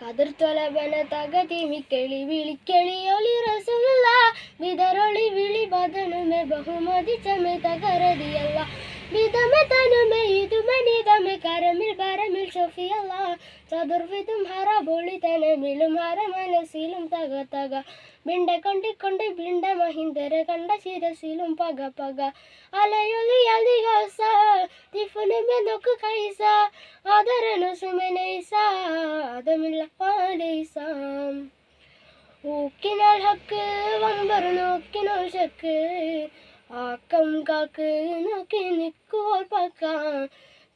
കതിർത്തൊലവന തകതി മിക്കളി വിളിക്കളി ഒളി റസമുള്ള വിതറൊളി വിളി ബദനുമെ ബഹുമതി ചമെ തകരതിയല്ല. വിധമെ തനുമെ ഇതുമെ നിതമെ കരമിൽ പരമിൽ ഷൊഫിയല്ല. ചതുർവിധം ഹറ ബോളി തനമിലും ഹര മനസ്സിലും തക. ബിണ്ട കൊണ്ടിക്കൊണ്ട് ബിണ്ട മഹിന്ദര കണ്ട ശിരസിലും പക പക. അലയൊലി അലിഹോസ തിഫുനുമെ നോക്ക് കൈസ. ഊക്കിനാൽ ഹക്ക് വമ്പർ നോക്കിനാൽ ശക്ക്. ആക്കം കാക്ക് നോക്കി നിൽക്കുവോൾ പക്ക.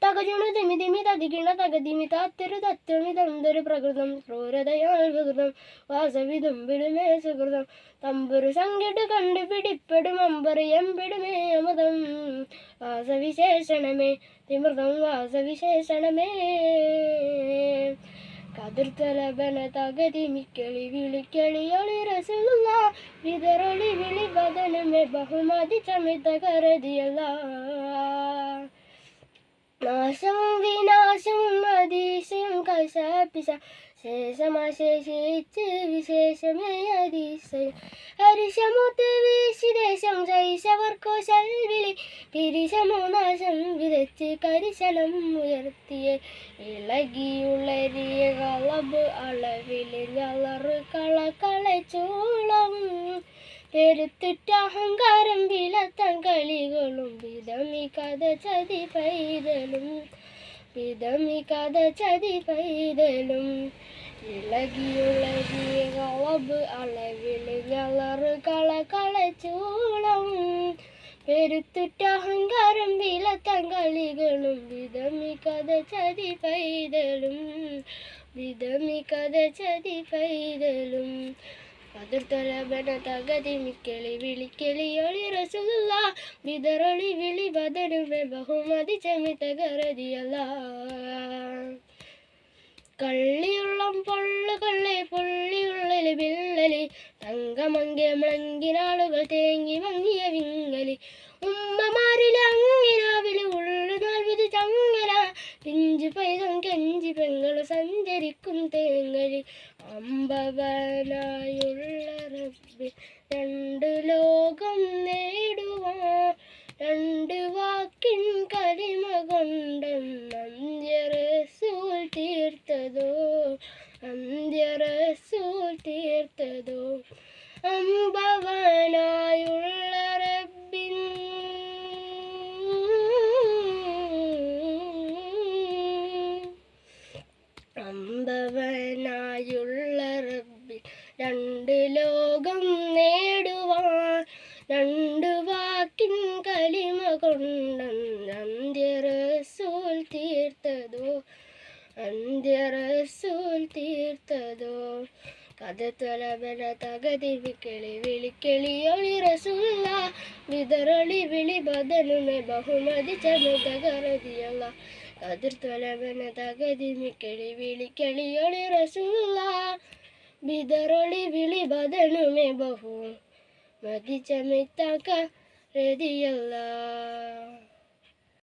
തകജുണു തിമി തിമി തതികിണ തകതിമി താത്തിരു തത്വമി തന്തൊരു പ്രകൃതം. ക്രൂരതയാൽ വികൃതം. വാസവിധം വിടുമേ സുഹൃതം തമ്പുരു സംകിട്ട് കണ്ടുപിടിപ്പെടും അമ്പറ് എമ്പിടുമേ അമതം. വാസവിശേഷണമേ തിമൃതം വാസവിശേഷണമേ. കതിർത്തലബന തകതി മിക്കളി വിളിക്കളിയൊളി രസമുള്ള വിതറൊളി വിളി വദനമേ ബഹുമതി ചമിത കരുതിയല്ല. നാശവും വിനാശവും അതീശയും കശാപ്പിശ ശേഷമാശേഷിച്ച് വിശേഷമേ അതീശയം ഹരിശമുത്ത് വീശിദേശം ശൈശവർക്കോ ശൽവിളി പിരിശമോ നാശം വിതച്ച് കരിശലം ഉയർത്തിയ. ഇളകിയുളരിയ കളബ് അളവിൽ ഞളറ് കള കളച്ചോളം പെരുത്തിട്ട അഹങ്കാരം വിലത്തം കളികളും കഥ ചതി പൈതലും. കഥ ചതി പൈതലും. ഇളകിയുളകിയ കളബ് അളവിൽ ഞളറ് കള പെരുത്തിട്ട അഹങ്കാരം വിധമി കഥ ചതി പൈതലും വിധമി കഥ ചതി പൈതലും അതിർത്തലബന തകതി മിക്കളി വിളിക്കലി ഒളി റസുല്ല വിതറൊളി വിളി ബദനുമെ ബഹുമതി ചമിത കരതിയല്ല കള്ളിയുള്ളം പൊള്ളു പുള്ളിയുള്ളിൽ വിള്ളലി തങ്കമങ്കിയ മളങ്കിനാളുകൾ തേങ്ങി മങ്ങിയ വിങ്ങലി. ഉമ്മമാരിലെ അങ്ങിനാവിൽ ഉള്ളു നാൽവിധി ചങ്ങല. പിഞ്ചു പൈതം കെഞ്ചി പെങ്ങൾ സഞ്ചരിക്കും തേങ്ങി അമ്പവനായുള്ള റബ്ബി രണ്ട് ലോകം നേടുവാ. രണ്ട് വാക്കിൻ കലിമ കൊണ്ടെന്നന്ത്യറസൂൽ തീർത്തതോ? അന്ത്യറസൂൽ തീർത്തതോ? അമ്പവനായുള്ള അമ്പവനായുള്ള റബ്ബി രണ്ട് ലോകം നേടുവാൻ രണ്ട് വാക്കിൻ കലിമ കൊണ്ടന്ത്യറസൂൽ തീർത്തതോ അന്ത്യറസൂൽ തീർത്തതോ. കഥത്തൊലബന തകതി വിളി വിളിക്കളി ഒളി റസൂല്ല വിതറളി വിളി ബദനുമെ ബഹുമതി കരതിയല്ല കതിർത്തൊലബന തകതി മിക്കളി വിളിക്കളിയൊളി ഒളി റസൂല്ല വിതറൊളി വിളി ബദനുമേ ബഹു. മതി ചമിത കരതിയല്ല.